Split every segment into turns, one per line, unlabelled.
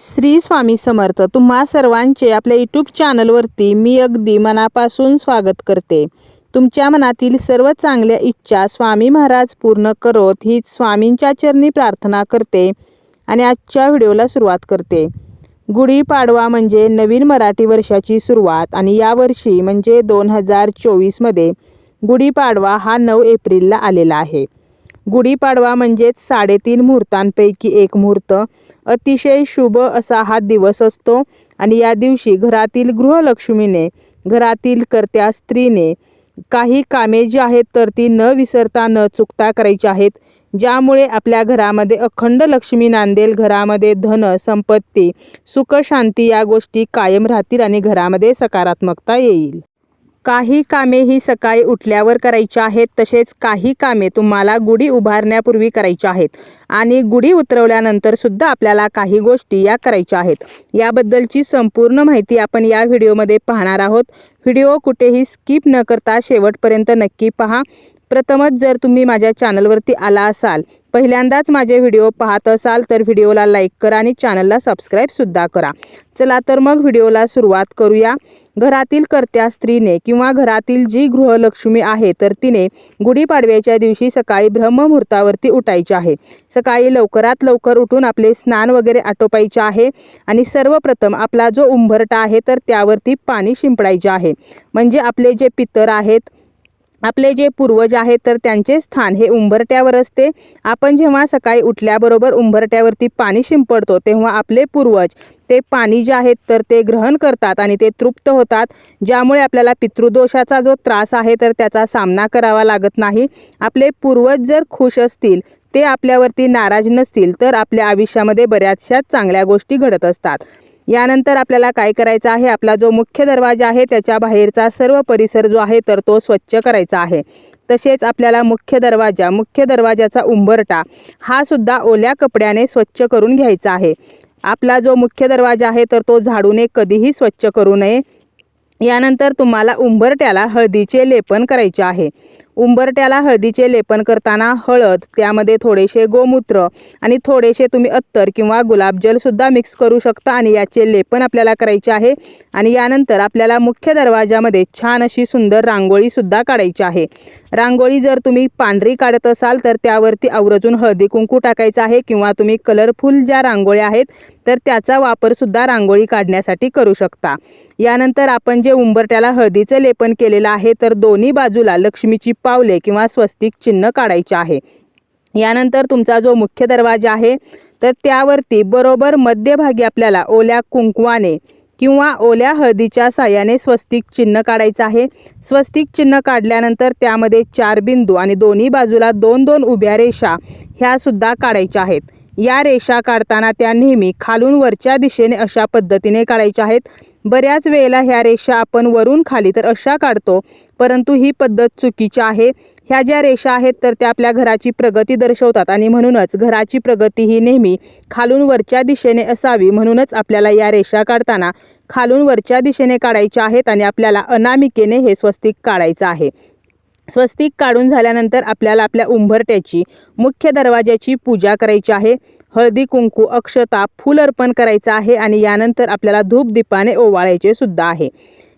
श्री स्वामी समर्थ तुम्हा सर्वांचे आपल्या यूट्यूब चॅनलवरती मी अगदी मनापासून स्वागत करते. तुमच्या मनातील सर्व चांगल्या इच्छा स्वामी महाराज पूर्ण करोत ही स्वामींच्या चरणी प्रार्थना करते आणि आजच्या व्हिडिओला सुरुवात करते. गुढीपाडवा म्हणजे नवीन मराठी वर्षाची सुरुवात आणि यावर्षी म्हणजे दोन हजार चोवीसमध्ये गुढीपाडवा हा नऊ एप्रिलला आलेला आहे. गुढीपाडवा म्हणजेच साडेतीन मुहूर्तांपैकी एक मुहूर्त. अतिशय शुभ असा हा दिवस असतो आणि या दिवशी घरातील गृहलक्ष्मीने घरातील कर्त्या स्त्रीने काही कामे जी आहेत तर ती न विसरता न चुकता करायची आहेत. ज्यामुळे आपल्या घरामध्ये अखंड लक्ष्मी नांदेल घरामध्ये धन संपत्ती सुख शांती या गोष्टी कायम राहतील आणि घरामध्ये सकारात्मकता येईल. काही कामे ही सकाळी उठल्यावर करायची आहेत तसेच काही कामे तुम्हाला गुढी उभारण्यापूर्वी करायची आहेत. आणि गुढी उतरवल्यानंतर सुद्धा आपल्याला काही गोष्टी या करायच्या आहेत. याबद्दलची संपूर्ण माहिती आपण या व्हिडिओमध्ये पाहणार आहोत. व्हिडिओ कुठेही स्किप न करता शेवटपर्यंत नक्की पहा. प्रथमच जर तुम्ही माझ्या चॅनलवरती आला असाल पहिल्यांदाच माझे व्हिडिओ पाहत असाल तर व्हिडिओला लाईक करा आणि चॅनलला सबस्क्राईबसुद्धा करा. चला तर मग व्हिडिओला सुरुवात करूया. घरातील कर्त्या स्त्रीने किंवा घरातील जी गृहलक्ष्मी आहे तर तिने गुढीपाडव्याच्या दिवशी सकाळी ब्रह्ममुहूर्तावरती उठायचे आहे. सकाळी लवकरात लवकर उठून आपले स्नान वगैरे आटोपायचे आहे. आणि सर्वप्रथम आपला जो उंबरटा आहे तर त्यावरती पाणी शिंपडायचे आहे. म्हणजे आपले जे पितर आहेत आपले जे पूर्वज आहेत तर त्यांचे स्थान हे उंबरट्यावर असते. आपण जेव्हा सकाळी उठल्याबरोबर उंबरट्यावरती पाणी शिंपडतो तेव्हा आपले पूर्वज ते पाणी जे आहेत तर ते ग्रहण करतात आणि ते तृप्त होतात. ज्यामुळे आपल्याला पितृदोषाचा जो त्रास आहे तर त्याचा सामना करावा लागत नाही. आपले पूर्वज जर खुश असतील ते आपल्यावरती नाराज नसतील तर आपल्या आयुष्यामध्ये बऱ्याचशा चांगल्या गोष्टी घडत असतात. यानंतर आपल्याला काय करायचं आहे? आपला जो मुख्य दरवाजा आहे त्याच्या बाहेरचा सर्व परिसर जो आहे तर तो स्वच्छ करायचा आहे. तसेच आपल्याला मुख्य दरवाजा मुख्य दरवाजाचा उंबरटा हा सुद्धा ओल्या कपड्याने स्वच्छ करून घ्यायचा आहे. आपला जो मुख्य दरवाजा आहे तर तो झाडूने कधीही स्वच्छ करू नये. यानंतर तुम्हाला उंबरट्याला हळदीचे लेपन करायचे आहे. उंबरट्याला हळदीचे लेपन करताना हळद त्यामध्ये थोडेसे गोमूत्र आणि थोडेसे तुम्ही अत्तर किंवा गुलाबजलसुद्धा मिक्स करू शकता आणि याचे लेपन आपल्याला करायचे आहे. आणि यानंतर आपल्याला मुख्य दरवाजामध्ये छान अशी सुंदर रांगोळीसुद्धा काढायची आहे. रांगोळी जर तुम्ही पांढरी काढत असाल तर त्यावरती आवर्जून हळदी कुंकू टाकायचं आहे किंवा तुम्ही कलरफुल ज्या रांगोळ्या आहेत तर त्याचा वापरसुद्धा रांगोळी काढण्यासाठी करू शकता. यानंतर आपण जे उंबरट्याला हळदीचं लेपन केलेलं आहे तर दोन्ही बाजूला लक्ष्मीची पावले किंवा स्वस्तिक चिन्ह काढायचे आहे. यानंतर तुमचा जो मुख्य दरवाजा आहे तर त्यावरती बरोबर मध्यभागी आपल्याला ओल्या कुंकवाने किंवा ओल्या हळदीच्या साह्याने स्वस्तिक चिन्ह काढायचं आहे. स्वस्तिक चिन्ह काढल्यानंतर त्यामध्ये चार बिंदू आणि दोन्ही बाजूला दोन दोन उभ्या रेषा ह्या सुद्धा काढायच्या आहेत. या रेषा काढताना त्या नेहमी खालून वरच्या दिशेने अशा पद्धतीने काढायच्या आहेत. बऱ्याच वेळेला ह्या रेषा आपण वरून खाली तर अशा काढतो परंतु ही पद्धत चुकीची आहे. ह्या ज्या रेषा आहेत तर त्या आपल्या घराची प्रगती दर्शवतात आणि म्हणूनच घराची प्रगती ही नेहमी खालून वरच्या दिशेने असावी म्हणूनच आपल्याला या रेषा काढताना खालून वरच्या दिशेने काढायच्या आहेत आणि आपल्याला अनामिकेने हे स्वस्तिक काढायचं आहे. स्वस्तिक काढून झाल्यानंतर आपल्याला आपल्या उंबरट्याची मुख्य दरवाज्याची पूजा करायची आहे. हळदी कुंकू अक्षता फूल अर्पण करायचं आहे आणि यानंतर आपल्याला धूप दीपाने ओवाळायचे सुद्धा आहे.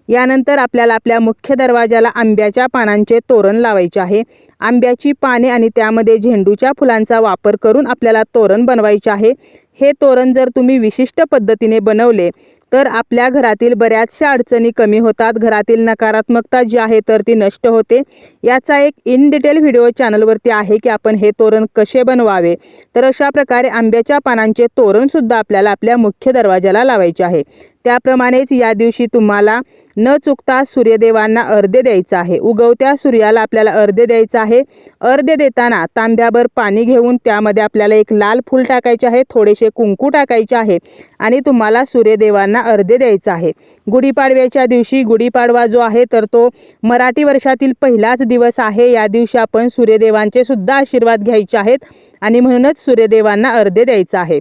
यानंतर आपल्याला आपल्या मुख्य दरवाजाला आंब्याच्या पानांचे तोरण लावायचे आहे. आंब्याची पाने आणि त्यामध्ये झेंडूच्या फुलांचा वापर करून आपल्याला तोरण बनवायचे आहे. हे तोरण जर तुम्ही विशिष्ट पद्धतीने बनवले तर आपल्या घरातील बऱ्याचशा अडचणी कमी होतात. घरातील नकारात्मकता जी आहे तर ती नष्ट होते. याचा एक इन डिटेल व्हिडिओ चॅनलवरती आहे की आपण हे तोरण कसे बनवावे. तर अशा प्रकारे आंब्याच्या पानांचे तोरणसुद्धा आपल्याला आपल्या मुख्य दरवाजाला लावायचे आहे. त्याप्रमाणेच या दिवशी तुम्हाला न चुकता सूर्यदेवांना अर्धे द्यायचं आहे. उगवत्या सूर्याला आपल्याला अर्धे द्यायचं आहे. अर्धे देताना तांब्याभर पाणी घेऊन त्यामध्ये आपल्याला एक लाल फूल टाकायचे आहे. थोडेसे कुंकू टाकायचे आहे आणि तुम्हाला सूर्यदेवांना अर्धे द्यायचं आहे. गुढीपाडव्याच्या दिवशी गुढीपाडवा जो आहे तर तो मराठी वर्षातील पहिलाच दिवस आहे. या दिवशी आपण सूर्यदेवांचे सुद्धा आशीर्वाद घ्यायचे आहेत आणि म्हणूनच सूर्यदेवांना अर्धे द्यायचं आहे.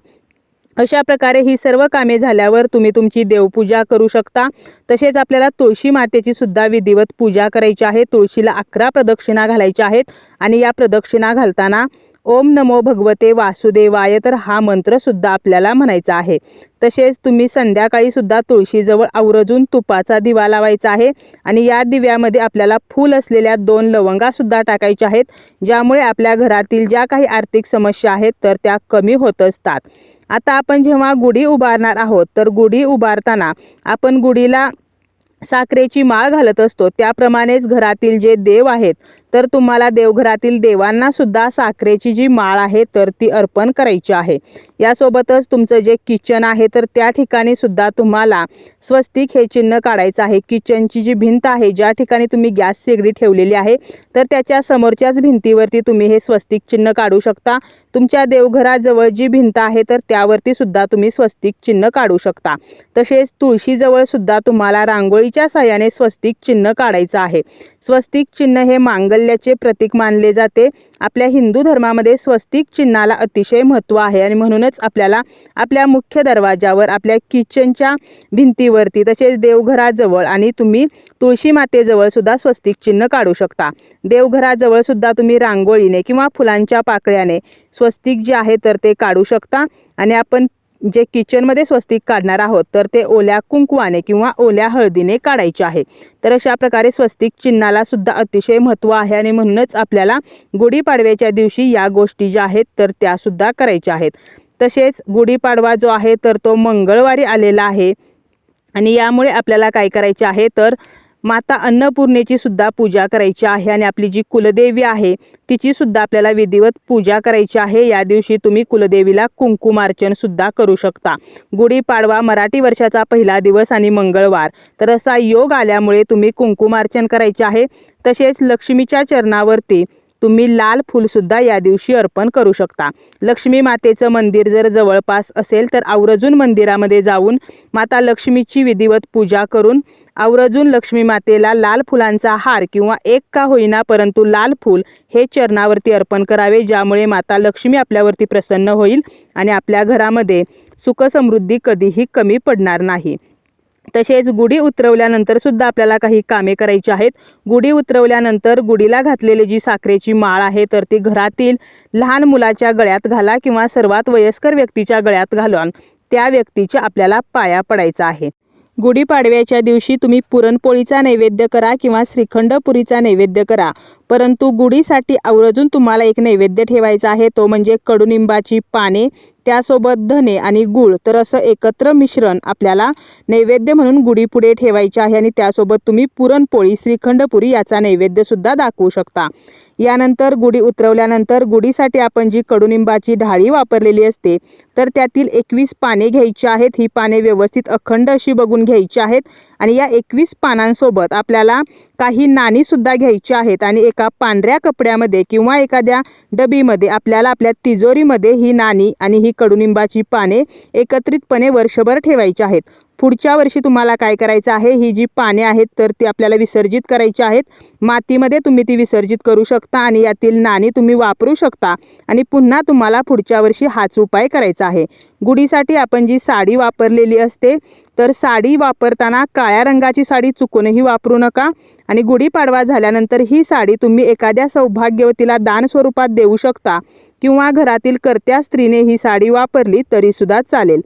अशा प्रकारे ही सर्व कामे झाल्यावर तुम्ही तुमची देवपूजा करू शकता. तसेच आपल्याला तुळशी मातेची सुद्धा विधिवत पूजा करायची आहे. तुळशीला अकरा प्रदक्षिणा घालायच्या आहेत. आणि या प्रदक्षिणा घालताना ओम नमो भगवते वासुदेवाय तर हा मंत्रसुद्धा आपल्याला म्हणायचा आहे. तसेच तुम्ही संध्याकाळी सुद्धा तुळशीजवळ आवरजून तुपाचा दिवा लावायचा आहे आणि या दिव्यामध्ये आपल्याला फूल असलेल्या दोन लवंगासुद्धा टाकायच्या आहेत ज्यामुळे आपल्या घरातील ज्या काही आर्थिक समस्या आहेत तर त्या कमी होत असतात. आता आपण जेव्हा गुढी उभारणार आहोत तर गुढी उभारताना आपण गुढीला साखरेची माळ घालत असतो. त्याप्रमाणेच घरातील जे देव आहेत तर तुम्हाला देवघरातील देवांना सुद्धा साखरेची जी माळ आहे तर ती अर्पण करायची आहे. यासोबतच तुमचं जे किचन आहे तर त्या ठिकाणी सुद्धा तुम्हाला स्वस्तिक हे चिन्ह काढायचं आहे. किचनची जी भिंत आहे ज्या ठिकाणी तुम्ही गॅस शेगडी ठेवलेली आहे तर त्याच्या समोरच्याच भिंतीवरती तुम्ही हे स्वस्तिक चिन्ह काढू शकता. तुमच्या देवघराजवळ जी भिंत आहे तर त्यावरती सुद्धा तुम्ही स्वस्तिक चिन्ह काढू शकता. तसेच तुळशीजवळ सुद्धा तुम्हाला रांगोळीच्या साह्याने स्वस्तिक चिन्ह काढायचं आहे. स्वस्तिक चिन्ह हे मांगल मांगल्याचे प्रतीक मानले जाते. आपल्या हिंदू धर्मामध्ये स्वस्तिक चिन्हाला अतिशय महत्त्व आहे आणि म्हणूनच आपल्याला आपल्या मुख्य दरवाजावर आपल्या किचनच्या भिंतीवरती तसेच देवघराजवळ आणि तुम्ही तुळशी मातेजवळ सुद्धा स्वस्तिक चिन्ह काढू शकता. देवघराजवळ सुद्धा तुम्ही रांगोळीने किंवा फुलांच्या पाकळ्याने स्वस्तिक जे आहे तर ते काढू शकता. आणि आपण जे किचनमध्ये स्वस्तिक काढणार आहोत तर ते ओल्या कुंकवाने किंवा ओल्या हळदीने काढायचे आहे. तर अशा प्रकारे स्वस्तिक चिन्हाला सुद्धा अतिशय महत्त्व आहे आणि म्हणूनच आपल्याला गुढीपाडव्याच्या दिवशी या गोष्टी ज्या आहेत तर त्यासुद्धा करायच्या आहेत. तसेच गुढीपाडवा जो आहे तर तो मंगळवारी आलेला आहे. आणि यामुळे आपल्याला काय करायचे आहे तर माता अन्नपूर्णेची सुद्धा पूजा करायची आहे आणि आपली जी कुलदेवी आहे तिची सुद्धा आपल्याला विधिवत पूजा करायची आहे. या दिवशी तुम्ही कुलदेवीला कुंकुमार्चन सुद्धा करू शकता. गुढीपाडवा मराठी वर्षाचा पहिला दिवस आणि मंगळवार. तर असा योग आल्यामुळे तुम्ही कुंकुमार्चन करायचे आहे. तसेच लक्ष्मीच्या चरणावरती तुम्ही लाल फूलसुद्धा या दिवशी अर्पण करू शकता. लक्ष्मी मातेचं मंदिर जर जवळपास असेल तर आवर्जून मंदिरामध्ये जाऊन माता लक्ष्मीची विधिवत पूजा करून आवर्जून लक्ष्मी मातेला लाल फुलांचा हार किंवा एक का होईना परंतु लाल फूल हे चरणावरती अर्पण करावे ज्यामुळे माता लक्ष्मी आपल्यावरती प्रसन्न होईल आणि आपल्या घरामध्ये सुखसमृद्धी कधीही कमी पडणार नाही. तसेच गुढी उतरवल्यानंतर सुद्धा आपल्याला काही कामे करायची आहेत. गुढी उतरवल्यानंतर गुढीला घातलेली जी साखरेची माळ आहे तर ती घरातील लहान मुलाच्या गळ्यात घाला किंवा सर्वात वयस्कर व्यक्तीच्या गळ्यात घालून त्या व्यक्तीच्या आपल्याला पाया पडायचा आहे. गुढीपाडव्याच्या दिवशी तुम्ही पुरणपोळीचा नैवेद्य करा किंवा श्रीखंडपुरीचा नैवेद्य करा. परंतु गुढीसाठी आवर्जून तुम्हाला एक नैवेद्य ठेवायचा आहे. तो म्हणजे कडुनिंबाची पाने त्यासोबत धने आणि गूळ. तर असं एकत्र मिश्रण आपल्याला नैवेद्य म्हणून गुढी पुढे ठेवायचे आहे आणि त्यासोबत तुम्ही पुरणपोळी श्रीखंडपुरी याचा नैवेद्यसुद्धा दाखवू शकता. यानंतर गुढी उतरवल्यानंतर गुढीसाठी आपण जी कडुनिंबाची ढाळी वापरलेली असते तर त्यातील एकवीस पाने घ्यायची आहेत. ही पाने व्यवस्थित अखंड अशी बघून घ्यायची आहेत. आणि या एकवीस पानांसोबत आपल्याला काही नाणी सुद्धा घ्यायची आहेत आणि एका पांढऱ्या कपड्यामध्ये किंवा एखाद्या डबीमध्ये आपल्याला आपल्या तिजोरीमध्ये ही नाणी आणि ही कडुनिंबाची पाने एकत्रितपणे वर्षभर ठेवायची आहेत. पुढच्या वर्षी तुम्हाला काय करायचं आहे? ही जी पाने आहेत तर ती आपल्याला विसर्जित करायची आहेत. मातीमध्ये तुम्ही ती विसर्जित करू शकता आणि यातील नाणी तुम्ही वापरू शकता. आणि पुन्हा तुम्हाला पुढच्या वर्षी हाच उपाय करायचा आहे. गुढीसाठी आपण जी साडी वापरलेली असते तर साडी वापरताना काळ्या रंगाची साडी चुकूनही वापरू नका. आणि गुढीपाडवा झाल्यानंतर ही साडी तुम्ही एखाद्या सौभाग्यवतीला दान स्वरूपात देऊ शकता किंवा घरातील कर्त्या स्त्रीने ही साडी वापरली तरीसुद्धा चालेल.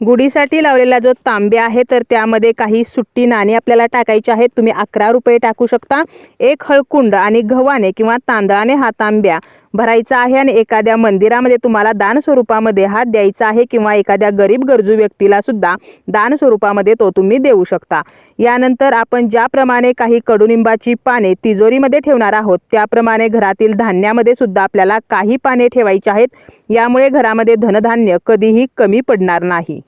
गुढीसाठी लावलेला जो तांब्या आहे तर त्यामध्ये काही सुट्टी नाणी आपल्याला टाकायची आहेत. तुम्ही अकरा रुपये टाकू शकता. एक हळकुंड आणि गव्हाने किंवा तांदळाने हा तांब्या भरायचा आहे आणि एखाद्या मंदिरामध्ये तुम्हाला दान स्वरूपामध्ये हात द्यायचा आहे किंवा एखाद्या गरीब गरजू व्यक्तीला सुद्धा दान स्वरूपामध्ये तो तुम्ही देऊ शकता. यानंतर आपण ज्याप्रमाणे काही कडुनिंबाची पाने तिजोरीमध्ये ठेवणार आहोत त्याप्रमाणे घरातील धान्यामध्ये सुद्धा आपल्याला काही पाने ठेवायची आहेत. यामुळे घरामध्ये धनधान्य कधीही कमी पडणार नाही.